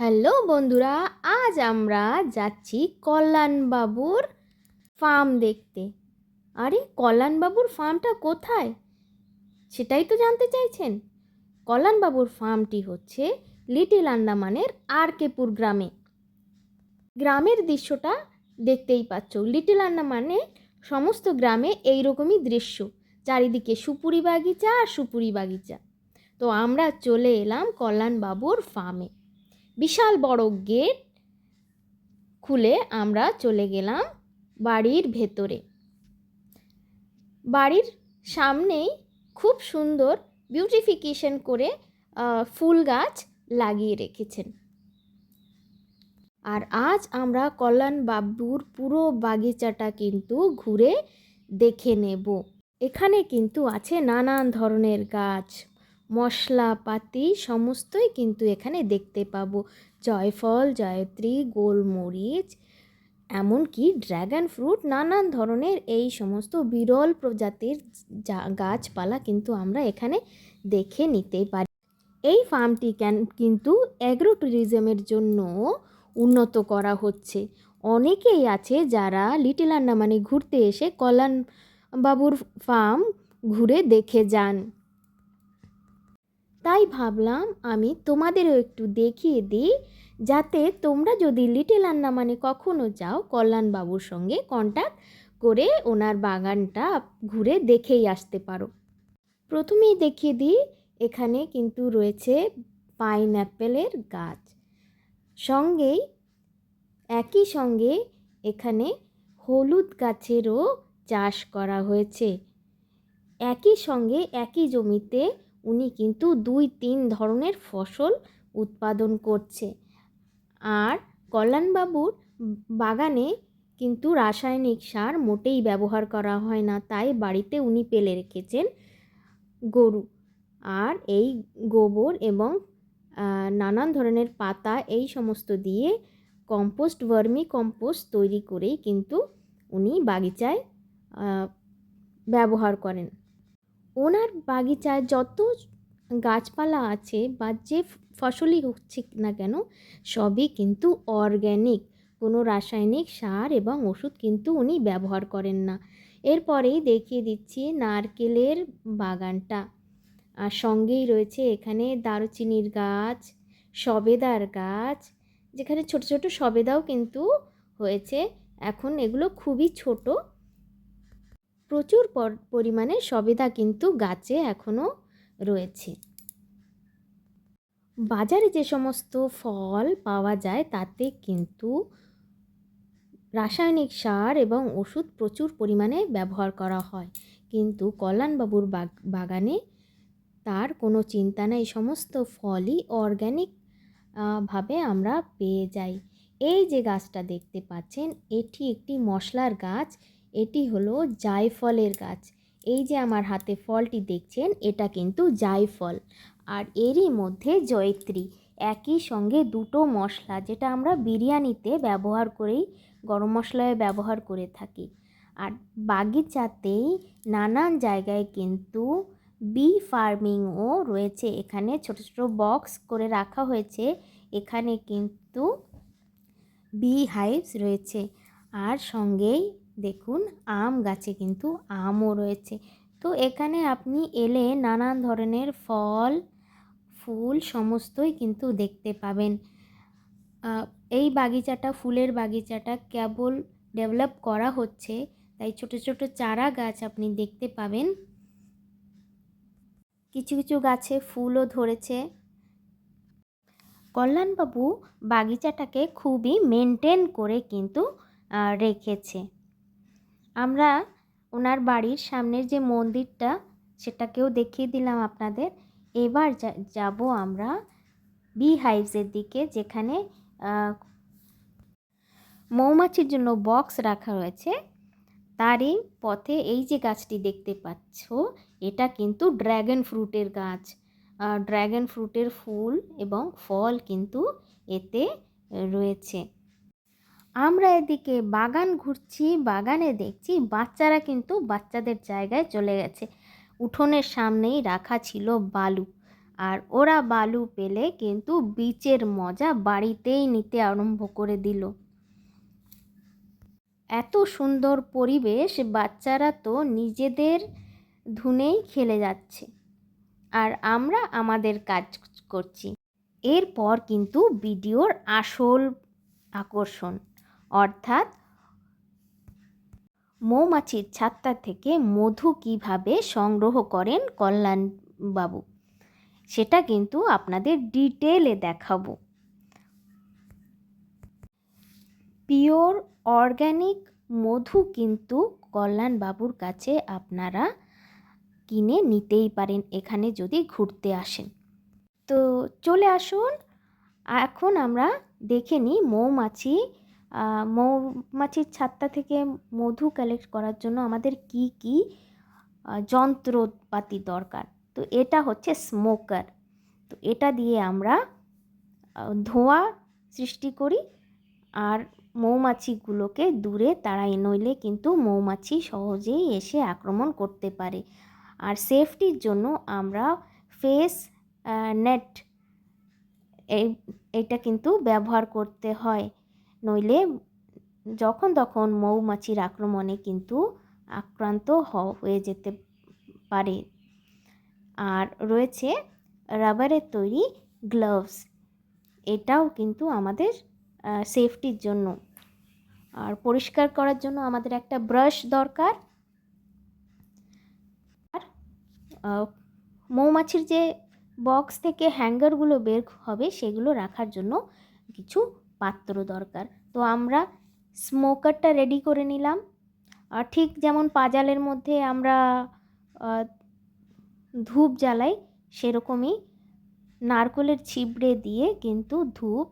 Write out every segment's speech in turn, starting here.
Hello বন্ধুরা, আজ আমরা যাচ্ছি কল্যাণবাবুর ফার্ম দেখতে। আরে, কল্যাণবাবুর ফার্মটা কোথায়? সেটাই তো জানতে চাইছেন। কল্যাণবাবুর ফার্মটি হচ্ছে লিটিল আন্দামানের আরকেপুর গ্রামে। গ্রামের দৃশ্যটা দেখতেই পাচ্ছ। লিটিল আন্দামানে সমস্ত গ্রামে এই রকমই দৃশ্য। চারিদিকে সুপুরি বাগিচা আর সুপুরি বাগিচা। তো আমরা চলে এলাম কল্যাণবাবুর ফার্মে। বিশাল বড় গেট খুলে আমরা চলে গেলাম বাড়ির ভেতরে। বাড়ির সামনেই খুব সুন্দর বিউটিফিকেশন করে ফুল গাছ লাগিয়ে রেখেছেন। আর আজ আমরা কল্যাণ বাবুর পুরো বাগিচাটা কিন্তু ঘুরে দেখে নেব। এখানে কিন্তু আছে নানান ধরনের গাছ। মশলাপাতি সমস্তই কিন্তু এখানে দেখতে পাবো। জয়ফল, জয়ত্রী, গোলমরিচ, এমনকি ড্র্যাগন ফ্রুট, নানান ধরনের এই সমস্ত বিরল প্রজাতির গাছপালা কিন্তু আমরা এখানে দেখে নিতে পারি। এই ফার্মটি ক্যান কিন্তু অ্যাগ্রো ট্যুরিজমের জন্য উন্নত করা হচ্ছে। অনেকেই আছে যারা লিটিল আন্ডামানে ঘুরতে এসে কল্যাণ বাবুর ফার্ম ঘুরে দেখে যান। তাই ভাবলাম আমি তোমাদেরও একটু দেখিয়ে দিই, যাতে তোমরা যদি লিটিল আন্দামানে কখনো যাও কল্যাণবাবুর সঙ্গে কন্ট্যাক্ট করে ওনার বাগানটা ঘুরে দেখেই আসতে পারো। প্রথমেই দেখিয়ে দিই, এখানে কিন্তু রয়েছে পাইন অ্যাপেলের গাছ। সঙ্গেই, একই সঙ্গে এখানে হলুদ গাছেরও চাষ করা হয়েছে। একই সঙ্গে একই জমিতে উনি কিন্তু দুই তিন ধরনের ফসল উৎপাদন করছে। আর কল্যাণবাবুর বাগানে কিন্তু রাসায়নিক সার মোটেই ব্যবহার করা হয় না, তাই বাড়িতে উনি পেলে রেখেছেন গরু। আর এই গোবর এবং নানান ধরনের পাতা এই সমস্ত দিয়ে কম্পোস্ট, ভার্মি কম্পোস্ট তৈরি করেই কিন্তু উনি বাগিচায় ব্যবহার করেন। ওনার বাগিচায় যত গাছপালা আছে বা যে ফসলই হচ্ছে না কেন, সবই কিন্তু অর্গ্যানিক। কোনো রাসায়নিক সার এবং ওষুধ কিন্তু উনি ব্যবহার করেন না। এরপরেই দেখিয়ে দিচ্ছি নারকেলের বাগানটা। আর সঙ্গেই রয়েছে এখানে দারুচিনির গাছ, সবেদার গাছ, যেখানে ছোট ছোট সবেদাও কিন্তু হয়েছে। এখন এগুলো খুবই ছোট। প্রচুর পর- পরিমাণে সবেদা কিন্তু গাছে এখনও রয়েছে। বাজারে যে সমস্ত ফল পাওয়া যায়, তাতে কিন্তু রাসায়নিক সার এবং ওষুধ প্রচুর পরিমাণে ব্যবহার করা হয়। কিন্তু কল্যাণবাবুর বাগ- বাগানে তার কোনো চিন্তা নেই, সমস্ত ফলই অর্গ্যানিক ভাবে আমরা পেয়ে যাই। এই যে গাছটা দেখতে পাচ্ছেন, এটি একটি মশলার গাছ। এটি হলো জায়ফলের গাছ। এই যে আমার হাতে ফলটি দেখছেন, এটা কিন্তু জায়ফল। আর এরই মধ্যে জয়ত্রী। একই সঙ্গে দুটো মশলা, যেটা আমরা বিরিয়ানিতে ব্যবহার করেই, গরম মশলায় ব্যবহার করে থাকি। আর বাগিচাতেই নানান জায়গায় কিন্তু বি ফার্মিংও রয়েছে। এখানে ছোট ছোট বক্স করে রাখা হয়েছে। এখানে কিন্তু বি হাইভস রয়েছে। আর সঙ্গেই দেখুন, আম গাছে কিন্তু আমও রয়েছে। তো এখানে আপনি এলে নানান ধরনের ফল, ফুল সমস্তই কিন্তু দেখতে পাবেন। এই বাগিচাটা, ফুলের বাগিচাটা কেবল ডেভেলপ করা হচ্ছে, তাই ছোট ছোট চারা গাছ আপনি দেখতে পাবেন। কিছু কিছু গাছে ফুলও ধরেছে। কল্যাণবাবু বাগিচাটাকে খুবই মেনটেন করে কিন্তু রেখেছে। আমরা ওনার বাড়ির সামনের যে মন্দিরটা, সেটাকেও দেখিয়ে দিলাম আপনাদের। এবার যাব আমরা বি হাইভসের দিকে, যেখানে মৌমাছির জন্য বক্স রাখা রয়েছে। তারই পথে এই যে গাছটি দেখতে পাচ্ছ, এটা কিন্তু ড্র্যাগন ফ্রুটের গাছ। ড্র্যাগন ফ্রুটের ফুল এবং ফল কিন্তু এতে রয়েছে। আমরা এদিকে বাগান ঘুরছি, বাগানে দেখছি বাচ্চারা কিন্তু বাচ্চাদের জায়গায় চলে গেছে। উঠোনের সামনেই রাখা ছিল বালু। আর ওরা বালু পেলে কিন্তু বিচের মজা বাড়িতেই নিতে আরম্ভ করে দিল। এত সুন্দর পরিবেশ বাচ্চারা তো নিজেদের ধুনেই খেলে যাচ্ছে। আর আমরা আমাদের কাজ করছি। এরপর কিন্তু ভিডিওর আসল আকর্ষণ। অর্থাৎ মৌমাছির ছাত্তা থেকে মধু কীভাবে সংগ্রহ করেন কল্যাণবাবু? সেটা কিন্তু আপনাদের ডিটেলে দেখাবো। পিওর অর্গ্যানিক মধু কিন্তু কল্যাণবাবুর কাছে আপনারা কিনে নিতেই পারেন, এখানে যদি ঘুরতে আসেন। তো চলে আসুন, এখন আমরা দেখে নিই মৌমাছি মৌমাছির ছাত্তা থেকে মধু কালেক্ট করার জন্য আমাদের কি কি যন্ত্রপাতি দরকার? তো এটা হচ্ছে স্মোকার তো এটা দিয়ে আমরা ধোঁয়া সৃষ্টি করি আর মৌমাছিগুলোকে দূরে তাড়াই, নইলে কিন্তু মৌমাছি সহজেই এসে আক্রমণ করতে পারে। আর সেফটির জন্য আমরা ফেস নেট এই, এটা কিন্তু ব্যবহার করতে হয়। নইলে যখন তখন মৌমাছির আক্রমণে কিন্তু আক্রান্ত হয়ে যেতে পারে। আর রয়েছে রাবারের তৈরি গ্লাভস। এটাও কিন্তু আমাদের সেফটির জন্য। আর পরিষ্কার করার জন্য আমাদের একটা ব্রাশ দরকার। আর মৌমাছির যে বক্স থেকে হ্যাঙ্গারগুলো বের হবে সেগুলো রাখার জন্য কিছু পাত্র দরকার। তো আমরা স্মোকারটা রেডি করে নিলাম। আর ঠিক যেমন পাজালের মধ্যে আমরা ধূপ জ্বালাই, সেরকমই নারকলের ছিবড়ে দিয়ে কিন্তু ধূপ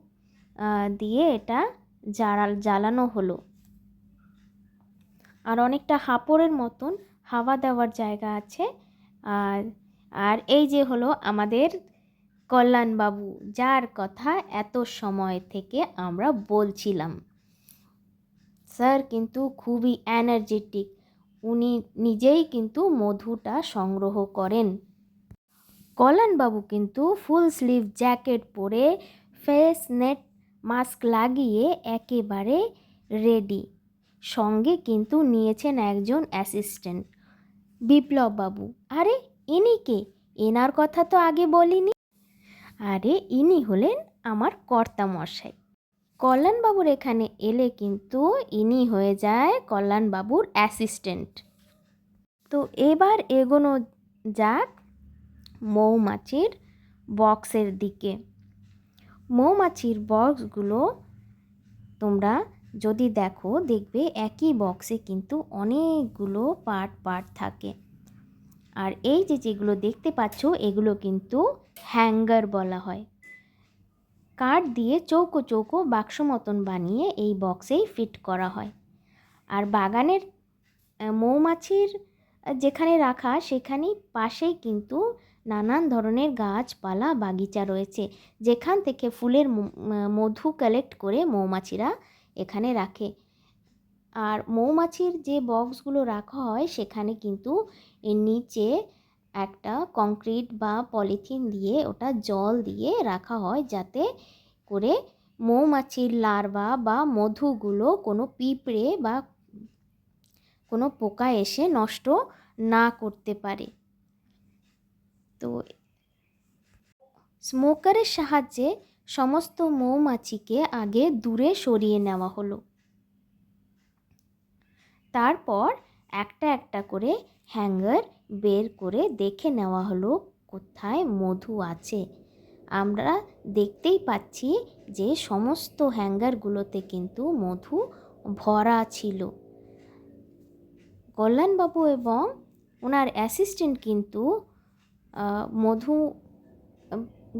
দিয়ে এটা জ্বাল জ্বালানো হলো। আর অনেকটা হাঁপড়ের মতন হাওয়া দেওয়ার জায়গা আছে। আর আর এই যে হলো আমাদের কল্যাণবাবু, যার কথা এত সময় থেকে আমরা বলছিলাম। স্যার কিন্তু খুবই এনার্জেটিক উনি নিজেই কিন্তু মধুটা সংগ্রহ করেন। কল্যাণবাবু কিন্তু ফুল স্লিভ জ্যাকেট পরে ফেস নেট মাস্ক লাগিয়ে একেবারে রেডি সঙ্গে কিন্তু নিয়েছেন একজন অ্যাসিস্ট্যান্ট বিপ্লব বাবু আরে, ইনি কে? এনার কথা তো আগে বলিনি। আরে ইনি হলেন আমার কর্তা মশাই কল্যাণবাবুর এখানে এলে কিন্তু ইনি হয়ে যায় কল্যাণবাবুর অ্যাসিস্ট্যান্ট। তো এবার এগোনো যাক মৌমাছির বক্সের দিকে। মৌমাছির বক্সগুলো তোমরা যদি দেখো, দেখবে একই বক্সে কিন্তু অনেকগুলো পার্ট পার্ট থাকে। আর এই যে যেগুলো দেখতে পাচ্ছ, এগুলো কিন্তু হ্যাঙ্গার বলা হয়। কাঠ দিয়ে চৌকো চৌকো বাক্স মতন বানিয়ে এই বক্সেই ফিট করা হয়। আর বাগানের মৌমাছির যেখানে রাখা সেখানেই পাশেই কিন্তু নানান ধরনের গাছপালা, বাগিচা রয়েছে। যেখান থেকে ফুলের মধু কালেক্ট করে মৌমাছিরা এখানে রাখে। আর মৌমাছির যে বক্সগুলো রাখা হয় সেখানে কিন্তু এর নিচে একটা কংক্রিট বা পলিথিন দিয়ে ওটা জল দিয়ে রাখা হয় যাতে করে মৌমাছির লার্ভা বা মধুগুলো কোনো পিঁপড়ে বা কোনো পোকা এসে নষ্ট না করতে পারে। তো স্মোকারের সাহায্যে সমস্ত মৌমাছিকে আগে দূরে সরিয়ে নেওয়া হলো। তারপর একটা একটা করে হ্যাঙ্গার বের করে দেখে নেওয়া হলো কোথায় মধু আছে। আমরা দেখতেই পাচ্ছি যে সমস্ত হ্যাঙ্গারগুলোতে কিন্তু মধু ভরা ছিল। কল্যাণবাবু এবং ওনার অ্যাসিস্ট্যান্ট কিন্তু মধু,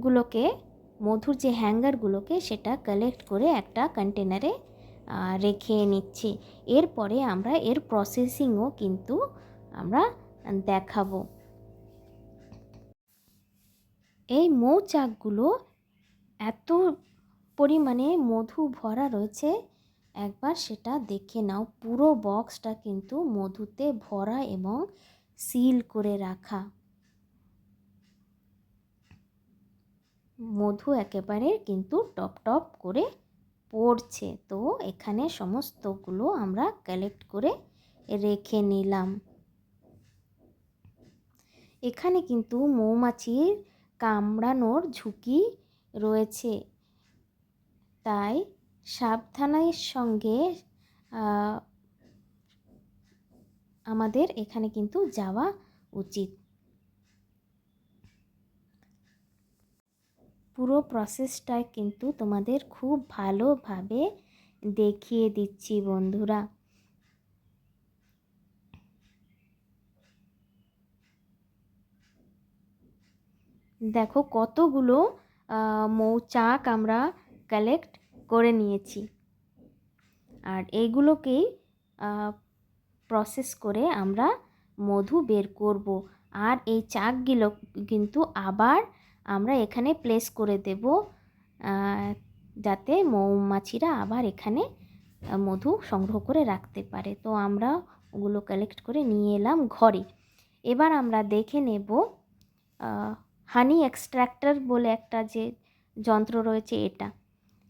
গুলোকে, মধুর যে হ্যাঙ্গারগুলোকে সেটা কালেক্ট করে একটা কন্টেনারে রেখে নিচ্ছি। এরপরে আমরা এর প্রসেসিংও কিন্তু আমরা দেখাবো। এই মৌচাকগুলো এত পরিমাণে মধু ভরা রয়েছে, একবার সেটা দেখে নাও। পুরো বক্সটা কিন্তু মধুতে ভরা এবং সিল করে রাখা। মধু একেবারে কিন্তু টপ টপ করে পড়ছে। তো এখানে সমস্তগুলো আমরা কালেক্ট করে রেখে নিলাম। এখানে কিন্তু মৌমাছির কামড়ানোর ঝুঁকি রয়েছে। তাই সাবধানের সঙ্গে আমাদের এখানে কিন্তু যাওয়া উচিত। পুরো প্রসেসটাই কিন্তু তোমাদের খুব ভালোভাবে দেখিয়ে দিচ্ছি বন্ধুরা। দেখো কতগুলো মৌচাক আমরা কালেক্ট করে নিয়েছি। আর এইগুলোকেই প্রসেস করে আমরা মধু বের করব। আর এই চাকগুলো কিন্তু আবার আমরা এখানে প্লেস করে দেব যাতে মৌমাছিরা আবার এখানে মধু সংগ্রহ করে রাখতে পারে। তো আমরা ওগুলো কালেক্ট করে নিয়ে এলাম ঘরে। এবার আমরা দেখে নেব হানি এক্সট্র্যাক্টর বলে একটা যে যন্ত্র রয়েছে এটা।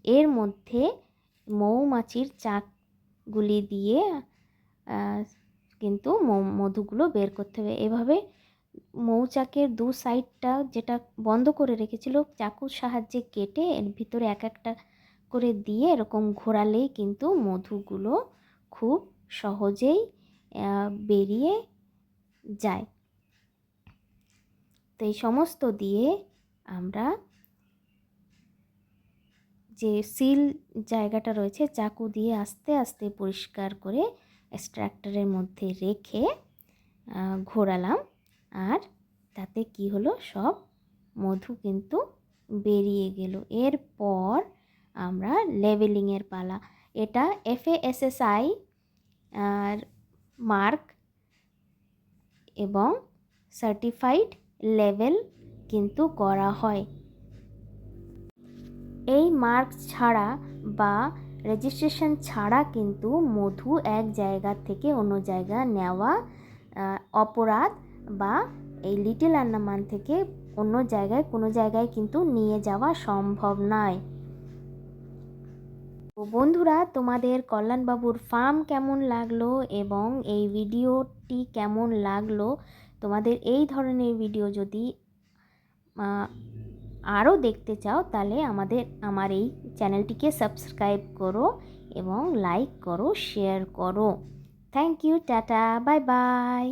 এর মধ্যে মৌমাছির চাকগুলি দিয়ে কিন্তু মধুগুলো বের করতে হবে। এভাবে মৌচাকের দু সাইডটা যেটা বন্ধ করে রেখেছিল, চাকুর সাহায্যে কেটে এর ভিতরে এক একটা করে দিয়ে এরকম ঘোরালেই কিন্তু মধুগুলো খুব সহজেই বেরিয়ে যায়। তো এই সমস্ত দিয়ে আমরা যে সিল জায়গাটা রয়েছে, চাকু দিয়ে আস্তে আস্তে পরিষ্কার করে এক্সট্রাক্টরের মধ্যে রেখে ঘোরালাম। আর তাতে কি হলো? সব মধু কিন্তু বেরিয়ে গেল। এরপর আমরা লেভেলিংয়ের পালা। এটা এফএএসএসআই আর মার্ক এবং সার্টিফাইড লেভেল কিন্তু করা হয়। এই মার্ক ছাড়া বা রেজিস্ট্রেশন ছাড়া কিন্তু মধু এক জায়গা থেকে অন্য জায়গা নেওয়া অপরাধ বা এই লিটল আন্দামান থেকে অন্য জায়গায় কোনো জায়গায় কিন্তু নিয়ে যাওয়া সম্ভব নয়। তো বন্ধুরা, তোমাদের কল্যাণবাবুর ফার্ম কেমন লাগল এবং এই ভিডিওটি কেমন লাগল তোমাদের এই ধরনের ভিডিও যদি আরও দেখতে চাও, তাহলে আমাদের, আমার এই চ্যানেলটিকে সাবস্ক্রাইব করো এবং লাইক করো শেয়ার করো। Thank you tata bye bye